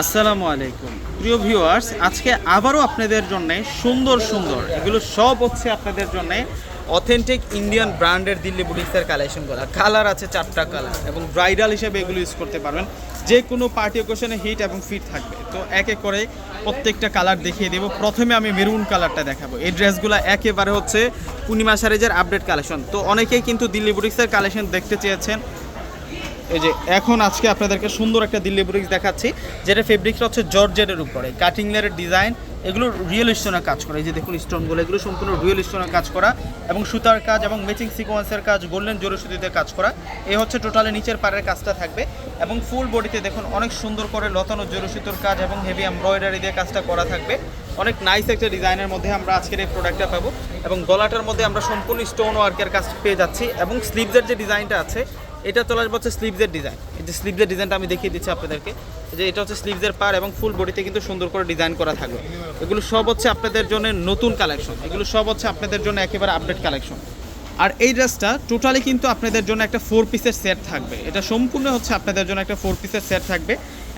আসসালামু আলাইকুম। প্রিয় ভিউয়ার্স, আজকে আবারও আপনাদের জন্য সুন্দর সুন্দর, এগুলো সব হচ্ছে আপনাদের জন্য অথেন্টিক ইন্ডিয়ান ব্র্যান্ডের দিল্লি বুটিক্সের কালেকশনগুলো কালার আছে চারটা কালার এবং ব্রাইডাল হিসেবে এগুলো ইউজ করতে পারবেন। যে কোনো পার্টি ওকেশনে হিট এবং ফিট থাকবে। তো এক এক করে প্রত্যেকটা কালার দেখিয়ে দেবো। প্রথমে আমি মেরুন কালারটা দেখাবো। এই ড্রেসগুলো একেবারে হচ্ছে পূর্ণিমা সারিজের আপডেট কালেকশন তো অনেকেই কিন্তু দিল্লি বুটিক্সের কালেকশন দেখতে চেয়েছেন। এই যে এখন আজকে আপনাদেরকে সুন্দর একটা দিল্লি ব্রিক্স দেখাচ্ছি, যেটা ফেব্রিক্সটা হচ্ছে জর্জেটের উপরে। কাটিং লেয়ারের ডিজাইন এগুলো রিয়েল স্টোনের কাজ করা। এই যে দেখুন স্টোনগুলো এগুলো সম্পূর্ণ রিয়েল স্টোনের কাজ করা এবং সুতার কাজ এবং ম্যাচিং সিকোয়েন্সের কাজ গোল্ডেন জোরে সুতিতে কাজ করা। এই হচ্ছে টোটালি নিচের পাড়ের কাজটা থাকবে এবং ফুল বডিতে দেখুন অনেক সুন্দর করে লতানো জোরে সুতোর কাজ এবং হেভি এমব্রয়ডারি দিয়ে কাজটা করা থাকবে। অনেক নাইস একটা ডিজাইনের মধ্যে আমরা আজকের এই প্রোডাক্টটা পাবো এবং গলাটার মধ্যে আমরা সম্পূর্ণ স্টোন ওয়ার্কের কাজ পেয়ে যাচ্ছি এবং স্লিভসের যে ডিজাইনটা আছে এটা চলে আসবে হচ্ছে স্লিভসের ডিজাইন এই যে স্লিভসের ডিজাইনটা আমি দেখিয়ে দিচ্ছি আপনাদেরকে। যে এটা হচ্ছে স্লিভসের পার এবং ফুল বডিতে কিন্তু সুন্দর করে ডিজাইন করা থাকবে। এগুলো সব হচ্ছে আপনাদের জন্য নতুন কালেকশন এগুলো সব হচ্ছে আপনাদের জন্য একেবারে আপডেট কালেকশন আর এই ড্রেসটা টোটালি কিন্তু আপনাদের জন্য একটা ফোর পিসের সেট থাকবে। এটা সম্পূর্ণ হচ্ছে আপনাদের জন্য একটা ফোর পিসের সেট থাকবে।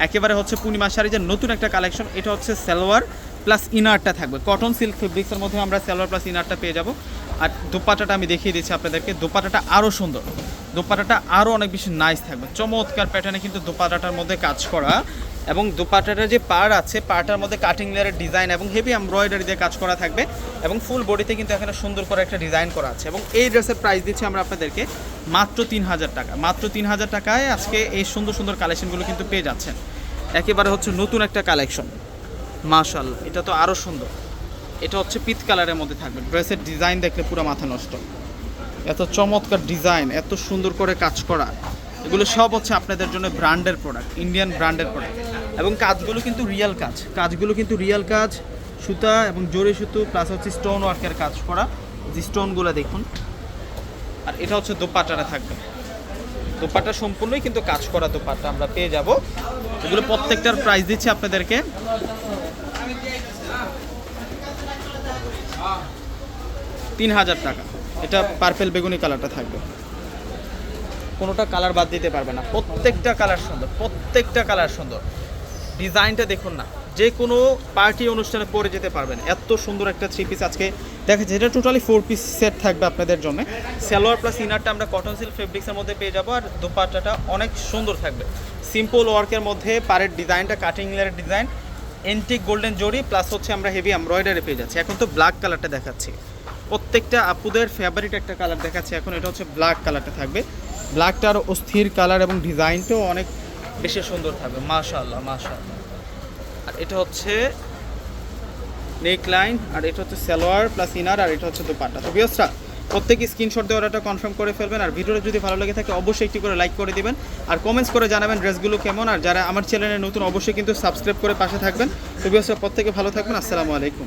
একেবারে হচ্ছে পূর্ণিমা শাড়িজের নতুন একটা কালেকশন এটা হচ্ছে সালোয়ার প্লাস ইনারটা থাকবে। কটন সিল্ক ফেব্রিক্সের মধ্যে আমরা সালোয়ার প্লাস ইনারটা পেয়ে যাব। আর দোপাটাটা আমি দেখিয়ে দিচ্ছি আপনাদেরকে। দোপাটাটা আরও সুন্দর। দোপাটাটা আরও অনেক বেশি নাইস থাকবে। চমৎকার প্যাটার্নে কিন্তু দোপাটাটার মধ্যে কাজ করা। এবং দোপাটাটার যে পার আছে পারটার মধ্যে কাটিং লেয়ারের ডিজাইন এবং হেভি এমব্রয়ডারি দিয়ে কাজ করা থাকবে। এবং ফুল বডিতে কিন্তু এখানে সুন্দর করে একটা ডিজাইন করা আছে। এবং এই ড্রেসের প্রাইস দিচ্ছি আমরা আপনাদেরকে মাত্র তিন হাজার টাকা। মাত্র তিন হাজার টাকায় আজকে এই সুন্দর সুন্দর কালেকশনগুলো কিন্তু পেয়ে যাচ্ছেন। একেবারে হচ্ছে নতুন একটা কালেকশন মাশাল এটা তো আরও সুন্দর। এটা হচ্ছে পিত কালারের মধ্যে থাকবে। ড্রেসের ডিজাইন দেখলে পুরো মাথা নষ্ট। এত চমৎকার ডিজাইন, এত সুন্দর করে কাজ করা। এগুলো সব হচ্ছে আপনাদের জন্য ব্র্যান্ডের প্রোডাক্ট, ইন্ডিয়ান ব্র্যান্ডের প্রোডাক্ট। এবং কাজগুলো কিন্তু রিয়েল কাজ। কাজগুলো কিন্তু রিয়েল কাজ, সুতা এবং জোরে সুতো প্লাস হচ্ছে স্টোন ওয়ার্কের কাজ করা। যে স্টোনগুলো দেখুন। আর এটা হচ্ছে দোপাটাটা থাকবে। দোপাটা সম্পূর্ণই কিন্তু কাজ করা দোপাটা আমরা পেয়ে যাব। এগুলো প্রত্যেকটার প্রাইস দিচ্ছি আপনাদেরকে। তিন হাজার টাকা। এটা পার্পেল বেগুনি কালারটা থাকবে। কোনোটা কালার বাদ দিতে পারবে না। প্রত্যেকটা কালার সুন্দর, প্রত্যেকটা কালার সুন্দর। ডিজাইনটা দেখুন না, যে কোনো পার্টি অনুষ্ঠানে পরে যেতে পারবেন। এত সুন্দর একটা থ্রি পিস আজকে দেখা এটা টোটালি ফোর পিস সেট থাকবে আপনাদের জন্য। সালোয়ার প্লাস ইনারটা আমরা কটন সিল্ক ফেব্রিক্সের মধ্যে পেয়ে যাব আর দোপাট্টাটা অনেক সুন্দর থাকবে। সিম্পল ওয়ার্কের মধ্যে পাড়ের ডিজাইনটা কাটিং লেয়ারের design antique golden zari plus হচ্ছে আমরা হেভি এমব্রয়ডারি পেয়ে যাচ্ছি। এখন তো ব্ল্যাক কালারটা দেখাচ্ছি। প্রত্যেকটা আপুদের ফেভারিট একটা কালার দেখাচ্ছি। এখন এটা হচ্ছে ব্ল্যাক কালারটা থাকবে। ব্ল্যাকটার অস্থির কালার এবং ডিজাইনটাও অনেক বেশি সুন্দর থাকবে। মাশাআল্লাহ মাশাআল্লাহ। আর এটা হচ্ছে নেক লাইন আর এটা হচ্ছে সালোয়ার প্লাস ইনার আর এটা হচ্ছে দোপাট্টা। তো বিয়সরা প্রত্যেকে স্ক্রিনশট দিয়ে অর্ডারটা কনফার্ম করে ফেলবেন। আর ভিডিওটা যদি ভালো লেগে থাকে, অবশ্যই একটি করে লাইক করে দিবেন। আর কমেন্টস করে জানাবেন ড্রেসগুলো কেমন। আর যারা আমার চ্যানেলে নতুন, অবশ্যই কিন্তু সাবস্ক্রাইব করে পাশে থাকবেন। তো প্রত্যেকে ভালো থাকবেন। আসসালামু আলাইকুম।